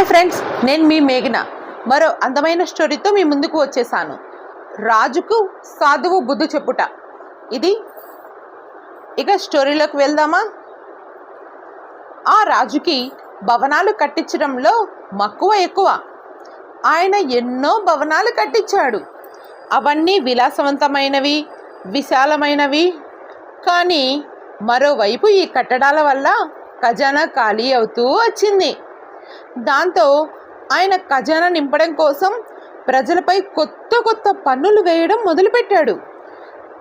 Hi friends నేను మీ మేఘన. మరో అందమైన స్టోరీతో మీ ముందుకు వచ్చేసాను. రాజుకు సాధువు బుద్ధి చెప్పుట. ఇది ఇక స్టోరీలోకి వెళ్దామా? ఆ రాజుకి భవనాలు కట్టించడంలో మక్కువ ఎక్కువ. ఆయన ఎన్నో భవనాలు కట్టించాడు. అవన్నీ విలాసవంతమైనవి విశాలమైనవి. కానీ మరోవైపు ఈ కట్టడాల వల్ల ఖజానా ఖాళీ అవుతూ వచ్చింది. దాంతో ఆయన ఖజానా నింపడం కోసం ప్రజలపై కొత్త కొత్త పన్నులు వేయడం మొదలుపెట్టాడు.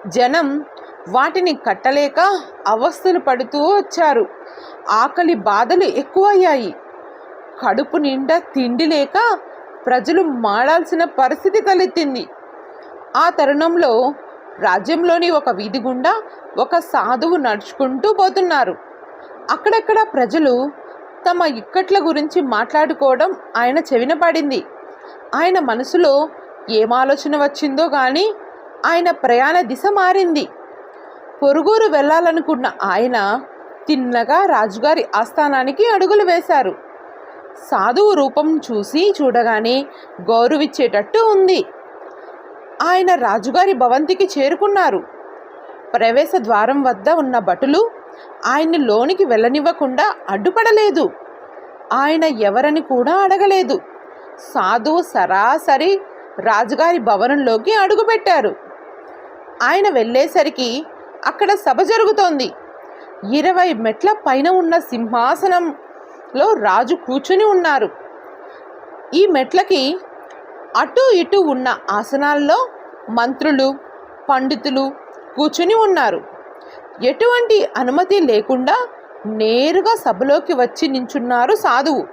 జనం వాటిని కట్టలేక అవస్థలు పడుతూ వచ్చారు. ఆకలి బాధలు ఎక్కువయ్యాయి. కడుపు నిండా తిండి లేక ప్రజలు మాడాల్సిన పరిస్థితి తలెత్తింది. ఆ తరుణంలో రాజ్యంలోని ఒక వీధి గుండా ఒక సాధువు నడుచుకుంటూ పోతున్నారు. అక్కడక్కడ ప్రజలు తమ ఇక్కట్ల గురించి మాట్లాడుకోవడం ఆయన చెవిన పడింది. ఆయన మనసులో ఏం ఆలోచన వచ్చిందో కానీ ఆయన ప్రయాణ దిశ మారింది. పొరుగురు వెళ్ళాలనుకున్న ఆయన తిన్నగా రాజుగారి ఆస్థానానికి అడుగులు వేశారు. సాధువు రూపం చూసి చూడగానే గౌరవించేటట్టు ఉంది. ఆయన రాజుగారి భవంతికి చేరుకున్నారు. ప్రవేశ ద్వారం వద్ద ఉన్న భటులు ఆయన్ని లోనికి వెళ్ళనివ్వకుండా అడ్డుపడలేదు. ఆయన ఎవరని కూడా అడగలేదు. సాధువు సరాసరి రాజుగారి భవనంలోకి అడుగుపెట్టారు. ఆయన వెళ్ళేసరికి అక్కడ సభ జరుగుతోంది. ఇరవై మెట్ల పైన ఉన్న సింహాసనంలో రాజు కూర్చుని ఉన్నారు. ఈ మెట్లకి అటు ఇటు ఉన్న ఆసనాల్లో మంత్రులు పండితులు కూర్చుని ఉన్నారు. ఎటువంటి అనుమతి లేకుండా నేరుగా సభలోకి వచ్చి నించున్నారు సాధువు.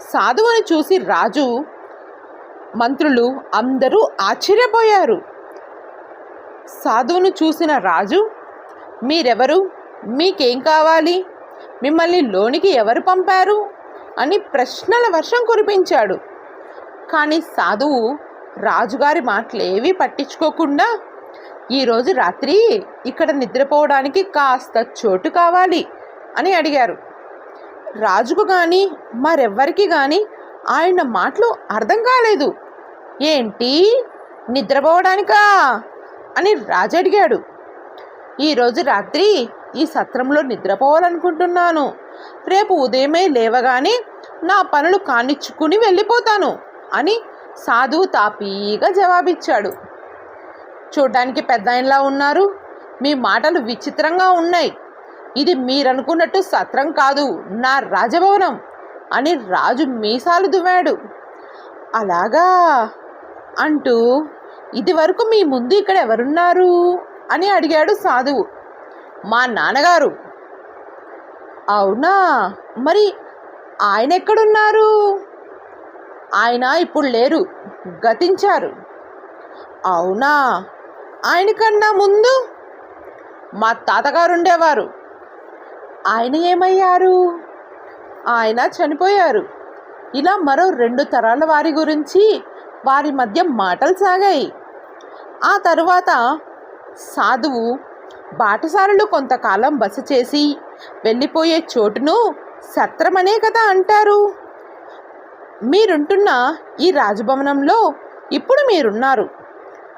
సాధువుని చూసి రాజు మంత్రులు అందరూ ఆశ్చర్యపోయారు. సాధువును చూసిన రాజు మీరెవరు? మీకేం కావాలి? మిమ్మల్ని లోనికి ఎవరు పంపారు? అని ప్రశ్నల వర్షం కురిపించాడు. కానీ సాధువు రాజుగారి మాటలేవీ పట్టించుకోకుండా ఈరోజు రాత్రి ఇక్కడ నిద్రపోవడానికి కాస్త చోటు కావాలి అని అడిగారు. రాజుకు కానీ మరెవ్వరికి కానీ ఆయన మాటలు అర్థం కాలేదు. ఏంటి? నిద్రపోవడానికా? అని రాజు అడిగాడు. ఈరోజు రాత్రి ఈ సత్రంలో నిద్రపోవాలనుకుంటున్నాను. రేపు ఉదయమే లేవగానే నా పనులు కానిచ్చుకుని వెళ్ళిపోతాను అని సాధువు తాపీగా జవాబిచ్చాడు. చూడ్డానికి పెద్ద ఆయనలా ఉన్నారు. మీ మాటలు విచిత్రంగా ఉన్నాయి. ఇది మీరనుకున్నట్టు సత్రం కాదు. నా రాజభవనం అని రాజు మీసాలు దువ్వాడు. అలాగా? అంటూ ఇది వరకు మీ ముందు ఇక్కడ ఎవరున్నారు? అని అడిగాడు సాధువు. మా నాన్నగారు. అవునా? మరి ఆయన ఎక్కడున్నారు ఆయన ఇప్పుడు లేరు. గతించారు. అవునా? ఆయన కన్నా ముందు మా తాతగారు ఉండేవారు ఆయన ఏమయ్యారు? ఆయన చనిపోయారు. ఇలా మరో రెండు తరాల వారి గురించి వారి మధ్య మాటలు సాగాయి. ఆ తరువాత సాధువు బాటసారులు కొంతకాలం బస చేసి వెళ్ళిపోయే చోటును సత్రమనే కదా అంటారు. మీరుంటున్న ఈ రాజభవనంలో ఇప్పుడు మీరున్నారు.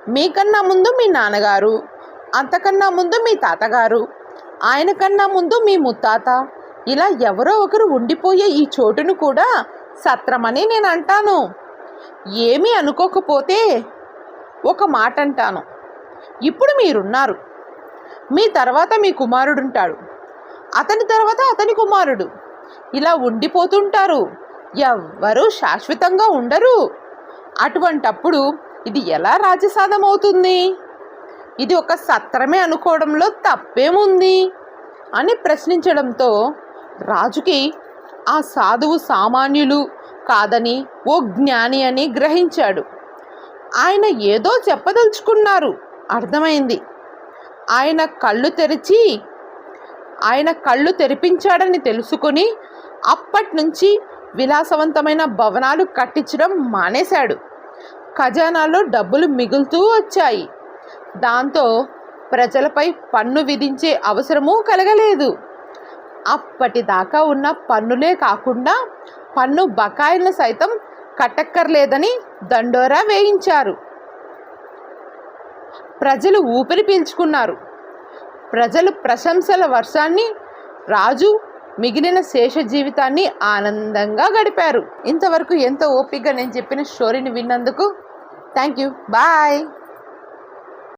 మీకన్నా ముందు మీ నాన్నగారు అంతకన్నా ముందు మీ తాతగారు ఆయన కన్నా ముందు మీ ముత్తాత. ఇలా ఎవరో ఒకరు ఉండిపోయే ఈ చోటును కూడా సత్రమని నేను అంటాను. ఏమీ అనుకోకపోతే ఒక మాట అంటాను ఇప్పుడు మీరున్నారు. మీ తర్వాత మీ కుమారుడు ఉంటాడు అతని తర్వాత అతని కుమారుడు. ఇలా ఉండిపోతుంటారు. ఎవ్వరూ శాశ్వతంగా ఉండరు. అటువంటప్పుడు ఇది ఎలా రాజసాధం అవుతుంది ఇది ఒక సత్రమే అనుకోవడంలో తప్పేముంది? అని ప్రశ్నించడంతో రాజుకి ఆ సాధువు సామాన్యులు కాదని ఓ జ్ఞాని అని గ్రహించాడు. ఆయన ఏదో చెప్పదలుచుకున్నారు. అర్థమైంది. ఆయన కళ్ళు తెరిచి ఆయన కళ్ళు తెరిపించాడని తెలుసుకొని అప్పటి నుంచి విలాసవంతమైన భవనాలు కట్టించడం మానేశాడు. ఖజానాలో డబ్బులు మిగులుతూ వచ్చాయి. దాంతో ప్రజలపై పన్ను విధించే అవసరమూ కలగలేదు. అప్పటిదాకా ఉన్న పన్నులే కాకుండా పన్ను బకాయిలను సైతం కట్టక్కర్లేదని దండోరా వేయించారు. ప్రజలు ఊపిరి పీల్చుకున్నారు. ప్రజలు ప్రశంసల వర్షాన్ని రాజు మిగిలిన శేష జీవితాన్ని ఆనందంగా గడిపారు. ఇంతవరకు ఎంతో ఓపికగా నేను చెప్పిన స్టోరీని విన్నందుకు Thank you. Bye.